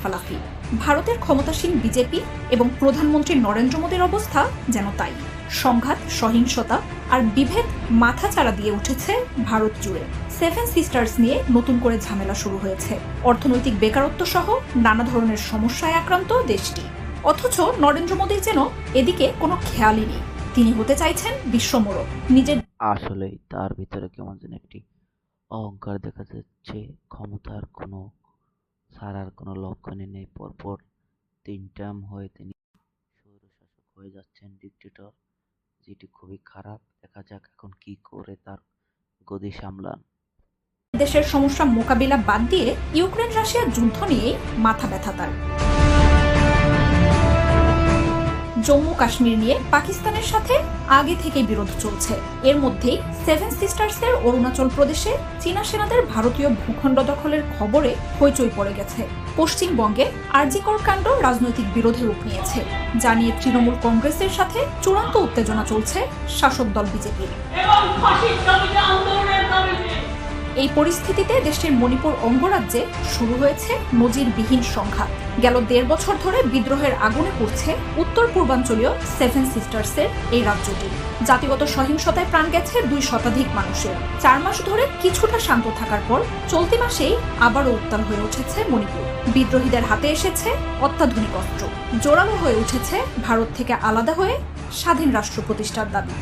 লাফালাফি ভারতের ক্ষমতাসীন বিজেপি এবং প্রধানমন্ত্রী নরেন্দ্র মোদীর অবস্থা যেন তাই। সংঘাত, সহিংসতা আর বিভেদ মাথাচাড়া দিয়ে উঠেছে ভারত জুড়ে। সেভেন সিস্টার্স নিয়ে নতুন করে ঝামেলা শুরু হয়েছে। অর্থনৈতিক বেকারত্ব সহ নানা ধরনের সমস্যায় আক্রান্ত দেশটি। অথচ নরেন্দ্র মোদীর যেন এদিকে কোনো খেয়ালই নেই। তিনি হতে চাইছেন বিশ্বমোড়ক নিজের আসলেই তার ভিতরে কেমন যেন একটি অহংকার দেখা যাচ্ছে, ক্ষমতার কোনো ছাড়ার কোনো লক্ষণই নেই। পরপর তিন টার্ম হয়ে তিনি স্বৈরশাসক হয়ে যাচ্ছেন ডিকটেটর যেটি খুবই খারাপ। দেখা যাক এখন কি করে তার গদি সামলান। দেশের সমস্যা মোকাবিলা বাদ দিয়ে ইউক্রেন রাশিয়ার যুদ্ধ নিয়েই মাথা ব্যথা তার। জম্মু কাশ্মীর নিয়ে পাকিস্তানের সাথে আগে থেকেই বিরোধ চলছে। এর মধ্যেই সেভেন সিস্টার্সের অরুণাচল প্রদেশে চীনা সেনাদের ভারতীয় ভূখণ্ড দখলের খবরে হইচই পড়ে গেছে। পশ্চিমবঙ্গে আরজিকর কাণ্ড রাজনৈতিক বিরোধে রূপ নিয়েছে, যা নিয়ে তৃণমূল কংগ্রেসের সাথে চূড়ান্ত উত্তেজনা চলছে শাসক দল বিজেপির। এই পরিস্থিতিতে দেশের মণিপুর অঙ্গরাজ্যে শুরু হয়েছে নজিরবিহীন সংঘাত। গেল দেড় বছর ধরে বিদ্রোহের আগুনে পড়ছে উত্তর পূর্বাঞ্চলীয় সেভেন সিস্টার্সের এই রাজ্যটি। জাতিগত সহিংসতায় প্রাণ গেছে দুই শতাধিক মানুষের। চার মাস ধরে কিছুটা শান্ত থাকার পর চলতি মাসেই আবারও উত্তাল হয়ে উঠেছে মণিপুর। বিদ্রোহীদের হাতে এসেছে অত্যাধুনিক অস্ত্র। জোরালো হয়ে উঠেছে ভারত থেকে আলাদা হয়ে স্বাধীন রাষ্ট্র প্রতিষ্ঠার দাবি।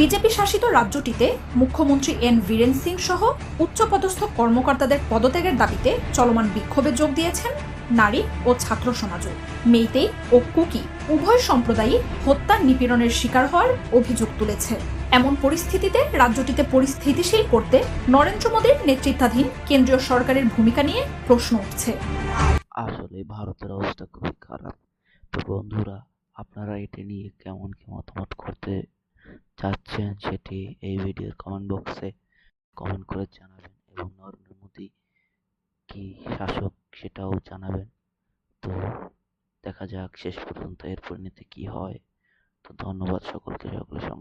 বিজেপি শাসিত রাজ্যটিতে মুখ্যমন্ত্রী এন বীরেন সিং সহ উচ্চপদস্থ কর্মকর্তাদের পদত্যাগের দাবিতে চলমান বিক্ষোভে যোগ দিয়েছেন নারী ও ছাত্র সমাজও। মেইতেই ও কুকি উভয় সম্প্রদায়ই হত্যা নিপীড়নের শিকার হওয়ার অভিযোগ তুলেছে। এমন পরিস্থিতিতে রাজ্যটিতে পরিস্থিতিশীল করতে নরেন্দ্র মোদীর নেতৃত্বাধীন কেন্দ্রীয় সরকারের ভূমিকা নিয়ে প্রশ্ন উঠছে। আসলে ভারতের অবস্থা খুবই খারাপ। তো বন্ধুরা, আপনারা এটি নিয়ে কেমন কি মতামত করতে চাচ্ছেন সেটি এই ভিডিওর কমেন্ট বক্সে কমেন্ট করে জানাবেন এবং নরেন্দ্র মোদী কি শাসক সেটাও জানাবেন। তো দেখা যাক শেষ পর্যন্ত এর পরিণতি কি হয়। তো ধন্যবাদ সকলকে, সকলের সঙ্গে।